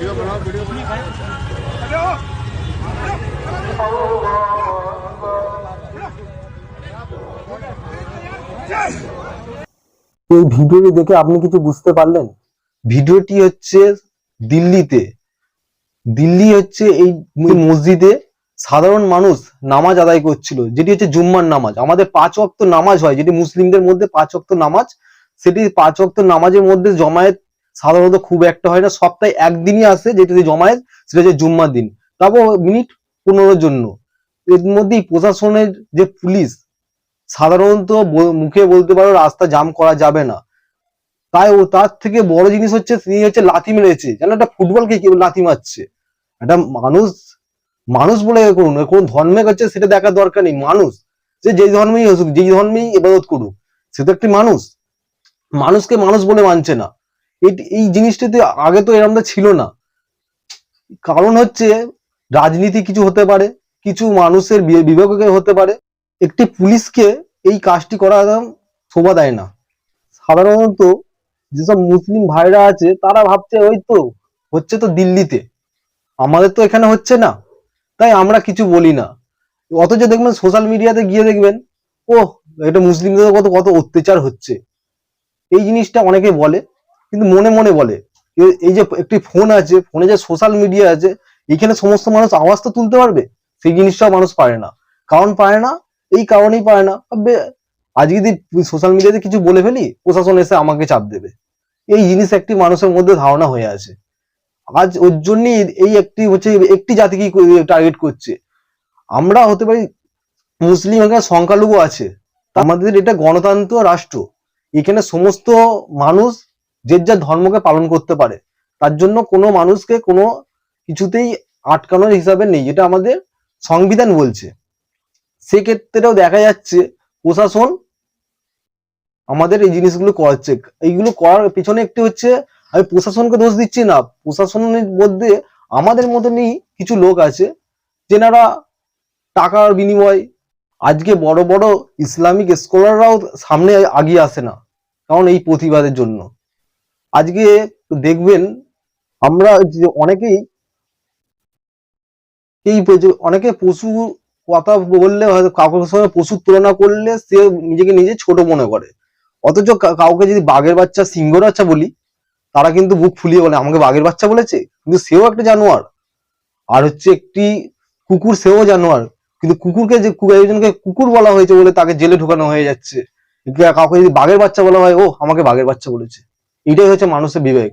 এই ভিডিওটি দেখে আপনি কিছু বুঝতে পারলেন? ভিডিওটি হচ্ছে দিল্লিতে। দিল্লি হচ্ছে এই মসজিদে সাধারণ মানুষ নামাজ আদায় করছিল যেটি হচ্ছে জুম্মার নামাজ। আমাদের পাঁচ ওয়াক্ত নামাজ হয় যেটি মুসলিমদের মধ্যে পাঁচ ওয়াক্ত নামাজ। সেটি পাঁচ ওয়াক্ত নামাজের মধ্যে জমায়েত সাধারণত খুব একটা হয় না, সপ্তাহে একদিনই আসে যেটি জমায়েত, সেটা হচ্ছে জুম্মার দিন। তারপর মিনিট পনেরোর জন্য। এর মধ্যেই প্রশাসনের যে পুলিশ, সাধারণত মুখে বলতে পারো রাস্তা জাম করা যাবে না। তাই ও তার থেকে বড় জিনিস হচ্ছে, তিনি হচ্ছে লাথি মেরেছে। যেন একটা ফুটবলকে কেউ লাথি মারছে। একটা মানুষ মানুষ বলে করুন কোন ধর্মে হচ্ছে সেটা দেখার দরকার নেই। মানুষ যে যেই ধর্মেই আসুক, যেই ধর্মেই এবাদত করুক, সে তো একটি মানুষ। মানুষকে মানুষ বলে মানছে না। এই- জিনিসটাতে আগে তো এরমটা ছিল না। কারণ হচ্ছে, রাজনীতি কিছু হতে পারে, কিছু মানুষের বি- বিবেকে হতে পারে, একটি পুলিশকে এই কাজটি করা শোভা দেয় না। সাধারণত যেসব মুসলিম ভাইরা আছে, তারা ভাবছে, ওই তো, হচ্ছে তো দিল্লিতে। আমাদের তো এখানে হচ্ছে না। তাই আমরা কিছু বলি না। অথচ দেখবেন সোশ্যাল মিডিয়াতে গিয়ে দেখবেন ও এটা মুসলিমদের কত কত অত্যাচার হচ্ছে। এই জিনিসটা অনেকে বলে। কিন্তু মনে মনে বলে। এই যে একটি ফোন আছে ফোনে যে সোশ্যাল মিডিয়া আছে, এখানে সমস্ত মানুষ আওয়াজ তো তুলতে পারবে, সেই জিনিসটাও মানুষ পারে না। কারণ পারে না, এই কারণেই পারে না। আজকে যদি সোশ্যাল মিডিয়াতে কিছু বলে ফেলি, প্রশাসন এসে আমাকে চাপ দেবে। এই জিনিস একটি মানুষের মধ্যে ধারণা হয়ে আছে। আজ ওর জন্যই এই একটি হচ্ছে, একটি জাতিকে টার্গেট করছে। আমরা হতে পারি, মুসলিম এখানে সংখ্যালঘু আছে। আমাদের এটা গণতন্ত্র, রাষ্ট্র। এখানে সমস্ত মানুষ যে যার ধর্মকে পালন করতে পারে, তার জন্য কোনো মানুষকে কোনো কিছুতেই আটকানোর হিসাবে নেই, যেটা আমাদের সংবিধান বলছে। সেক্ষেত্রেও দেখা যাচ্ছে প্রশাসন আমাদের এই জিনিসগুলো করাচ্ছে এইগুলো করার পিছনে একটি হচ্ছে, আমি প্রশাসনকে দোষ দিচ্ছি না, প্রশাসনের মধ্যে আমাদের মতনই কিছু লোক আছে, যেনারা টাকার বিনিময় আজকে বড় বড় ইসলামিক স্কলাররাও সামনে আগিয়ে আসে না, কারণ এই প্রতিবাদের জন্য। আজকে দেখবেন আমরা যে অনেকেই এই অনেকে পশু কথা বললে হয়তো কাউকে সঙ্গে পশুর তুলনা করলে সে নিজেকে নিজে ছোট মনে করে। অথচ কাউকে যদি বাঘের বাচ্চা সিংহর বাচ্চা বলি, তারা কিন্তু বুক ফুলিয়ে বলে, আমাকে বাঘের বাচ্চা বলেছে? কিন্তু সেও একটা জানোয়ার। আর হচ্ছে একটি কুকুর, সেও জানোয়ার। কিন্তু কুকুরকে যে একজনকে কুকুর বলা হয়েছে বলে তাকে জেলে ঢোকানো হয়ে যাচ্ছে। কাউকে যদি বাঘের বাচ্চা বলা হয় ও আমাকে বাঘের বাচ্চা বলেছে। এটাই হচ্ছে মানুষের বিবেক।